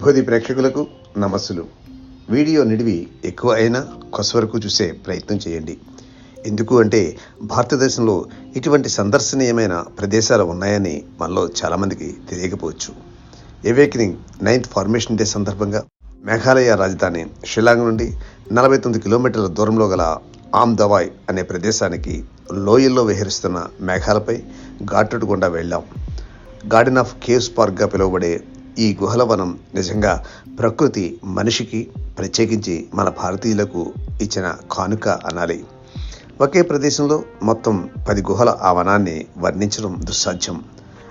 భోది ప్రేక్షకులకు నమస్సులు. వీడియో నిడివి ఎక్కువ అయినా కొసవరకు చూసే ప్రయత్నం చేయండి. ఎందుకు అంటే భారతదేశంలో ఇటువంటి సందర్శనీయమైన ప్రదేశాలు ఉన్నాయని మనలో చాలామందికి తెలియకపోవచ్చు. ఎవేకనింగ్ నైన్త్ ఫార్మేషన్ డే సందర్భంగా మేఘాలయ రాజధాని షిలాంగ్ నుండి నలభై తొమ్మిది కిలోమీటర్ల దూరంలో గల ఆమ్ దవాయ్ అనే ప్రదేశానికి లోయల్లో విహరిస్తున్న మేఘాలపై ఘాటుడు గుండా వెళ్ళాం. గార్డెన్ ఆఫ్ కేవ్స్ పార్క్గా పిలువబడే ఈ గుహల వనం నిజంగా ప్రకృతి మనిషికి ప్రత్యేకించి మన భారతీయులకు ఇచ్చిన కానుక అనాలి. ఒకే ప్రదేశంలో మొత్తం పది గుహల ఆ వనాన్ని వర్ణించడం దుస్సాధ్యం.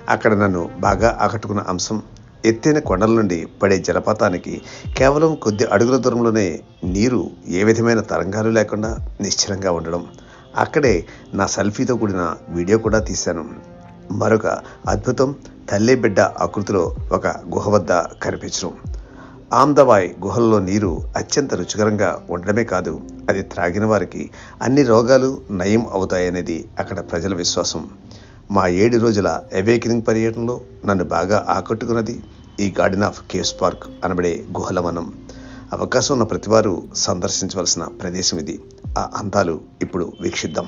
అక్కడ నన్ను బాగా ఆకట్టుకున్న అంశం ఎత్తైన కొండల నుండి పడే జలపాతానికి కేవలం కొద్ది అడుగుల దూరంలోనే నీరు ఏ విధమైన తరంగాలు లేకుండా నిశ్చలంగా ఉండడం. అక్కడే నా సెల్ఫీతో కూడిన వీడియో కూడా తీశాను. మరొక అద్భుతం తల్లి బిడ్డ ఆకృతిలో ఒక గుహ వద్ద కనిపించడం ఆమ్దవాయ్ గుహల్లో నీరు అత్యంత రుచికరంగా ఉండడమే కాదు అది త్రాగిన వారికి అన్ని రోగాలు నయం అవుతాయనేది అక్కడ ప్రజల విశ్వాసం. మా ఏడు రోజుల అవేకినింగ్ పర్యటనలో నన్ను బాగా ఆకట్టుకున్నది ఈ గార్డెన్ ఆఫ్ కేవ్స్ పార్క్ అనబడే గుహల వనం. అవకాశం ఉన్న ప్రతివారు సందర్శించవలసిన ప్రదేశం ఇది. ఆ అందాలు ఇప్పుడు వీక్షిద్దాం.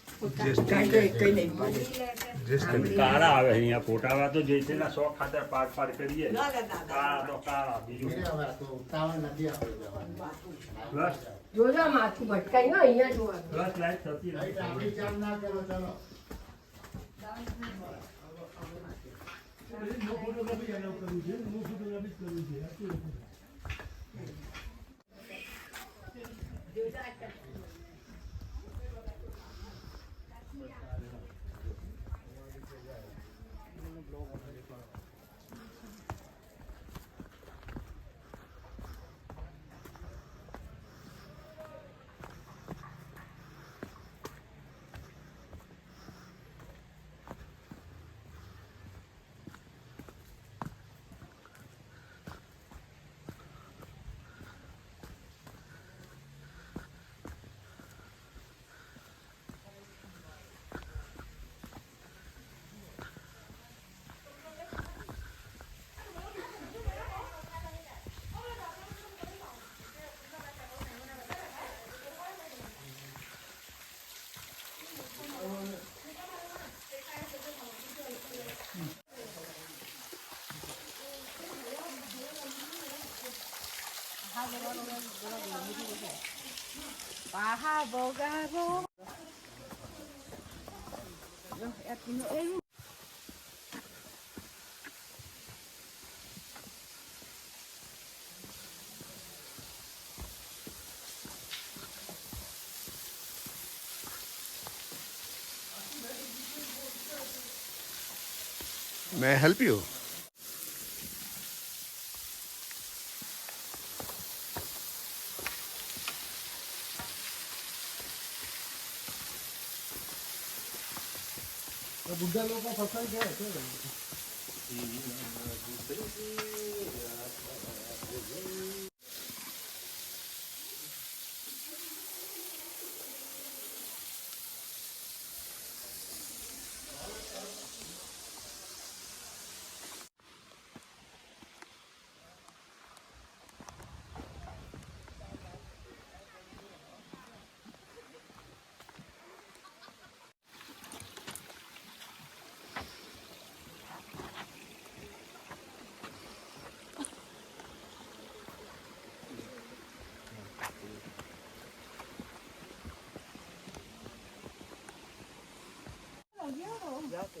કાંઈ કંઈ કંઈ નહીં પડે કાળા આવે અહીંયા ફોટાવા તો જઈશેના શોખ ખાતર પાડ પાડ કરીએ ના ના ના કાળા તો કાળા બીજું હવે તો ઉતાવળ નથી આપણે જવાની પ્લસ જોજો માથું ભટકાઈ ગયો અહીંયા જોવાનું પ્લસ લાઈટ થતી ભાઈ નથી ટ્રાફિક જામ ના કરો ચલો 바하버가로 May I help you? Buddha લોકો પસંદ છે શું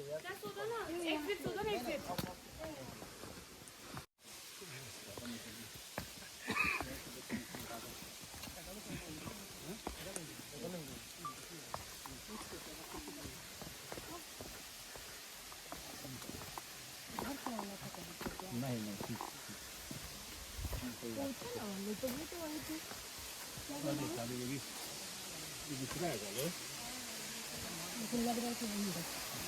क्या है एक फिट दो ना एक fit Phone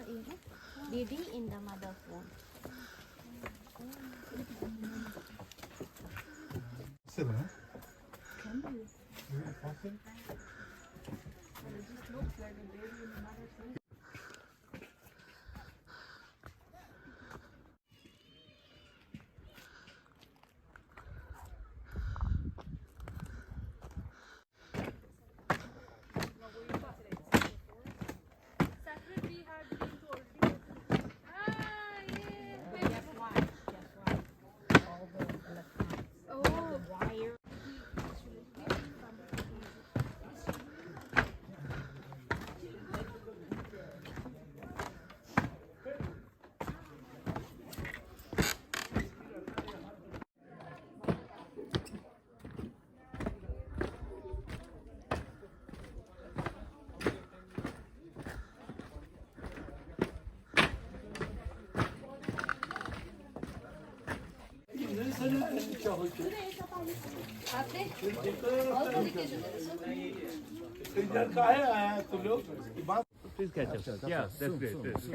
are in DD in the mother food. Sila? Can you? Is it possible? It just looks like a baby in the mother's womb. Please catch up. Yeah, that's. That's.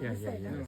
Yeah, yeah, yeah.